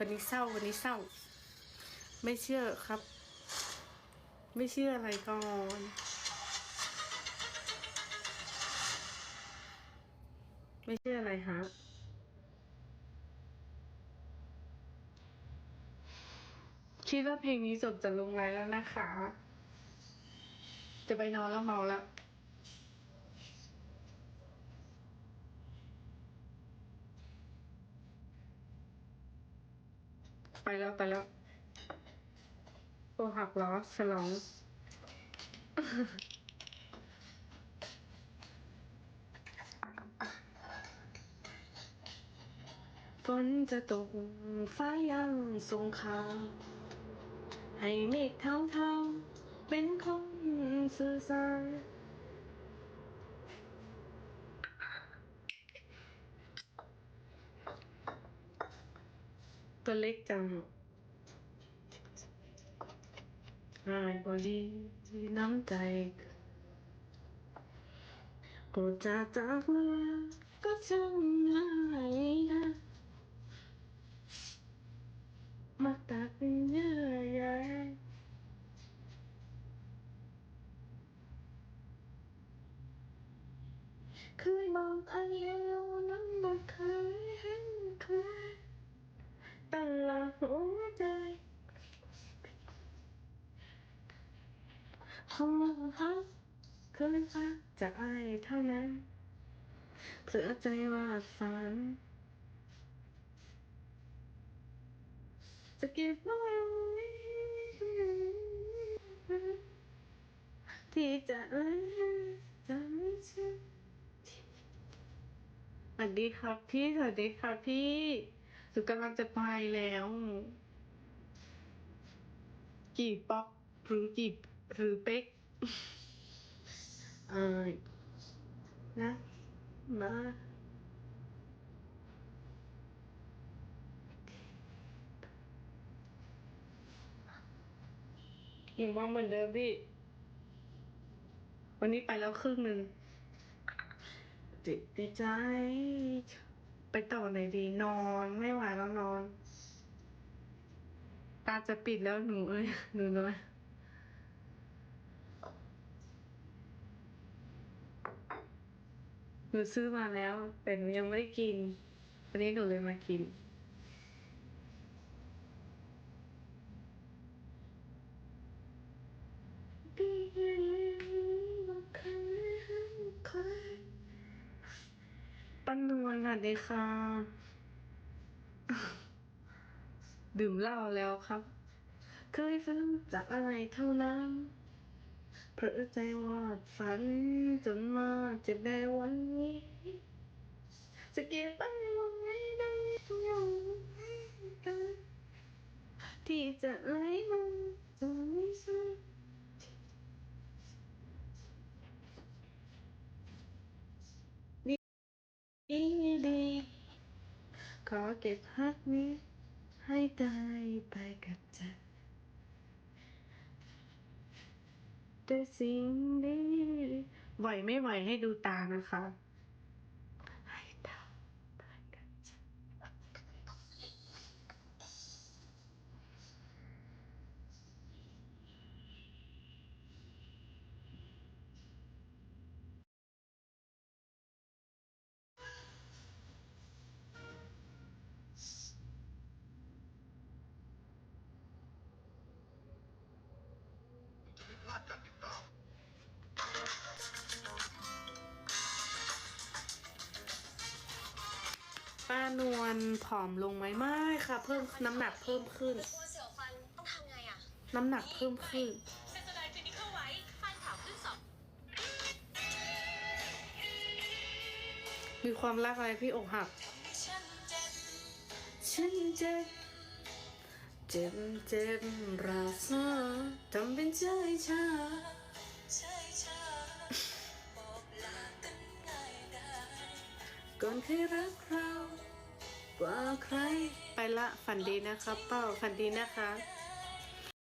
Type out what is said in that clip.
วันนี้เศร้าวันนี้เศร้า ไม่เชื่อครับ ไม่เชื่ออะไรก่อนไม่เชื่ออะไรฮะคิดว่าเพลงนี้จบจะลงไลน์แล้วนะคะ จะไปนอนแล้วเมาแล้ว ไปแล้วไปแล้วโอหักล้อฉลองฝนจะตกฟ้ายังสงขาให้เมฆเท่าเทาๆเป็นคนสื่อสาร ตัวเล็กจังหายบอดีที่น้ำใจโปรดจะจากเมื่อก็ช่างไห้นะ มาตัดเป็นเยื่อใยเคยมองอันเดียวนั้นบ่เคยเห็นใครตลอด หัวใจของเราฮักเคยฟังจากไอ้เท่านั้นเสือใจว่าฝันจะเก็บไว้ที่จะเล่นจะไม่ใช่สวัสดีครับพี่ สวัสดีครับพี่ สุกำลังจะไปแล้ว กี่ป๊อกหรือกี่หรือเป๊กเออนะมายังว่างเหมือนเดิมพี่ วันนี้ไปแล้วครึ่งหนึ่งติดในใจ ไปต่อไหนดีนอนไม่ไหวแล้วนอน ตาจะปิดแล้วหนูเอ้ยหนูน้อยหนูซื้อมาแล้วแต่หนูยังไม่ได้กินวันนี้หนูเลยมากิน ปันน วลค่ะดีค่ะ ดื่มเหล้าแล้วครับ เคยฝันจากอะไรเท่านั้นเพราะใจวาดฝันจนมาเจ็บได้วันนี้จะเก็บไปไว้ได้ทุกอย่างที่จะไหลมาจะไม่ใช่ ดีดีขอ เก็บฮักนี้ให้ตายไปกับใจแต่สิ่งนี้ไหวไม่ไหวให้ดูตานะคะ ป้านวลผอมลงไหมไม่ค่ะ เพิ่มน้ำหนักเพิ่มขึ้น กลัวเสียวฟันต้องทำไงอะน้ำหนักเพิ่มขึ้น เซนโซไดคลินิคอลไว้ฟันขาวขึ้นสองมีความรักอะไรพี่อกหัก ฉันเจ็บฉันเจ็บเจ็บเจ็บราซาทำเป็นใจชา ใช่ ก่อนเคยรักเรากว่าใคร ไปละฝันดีนะครับเป้าฝันดีนะคะ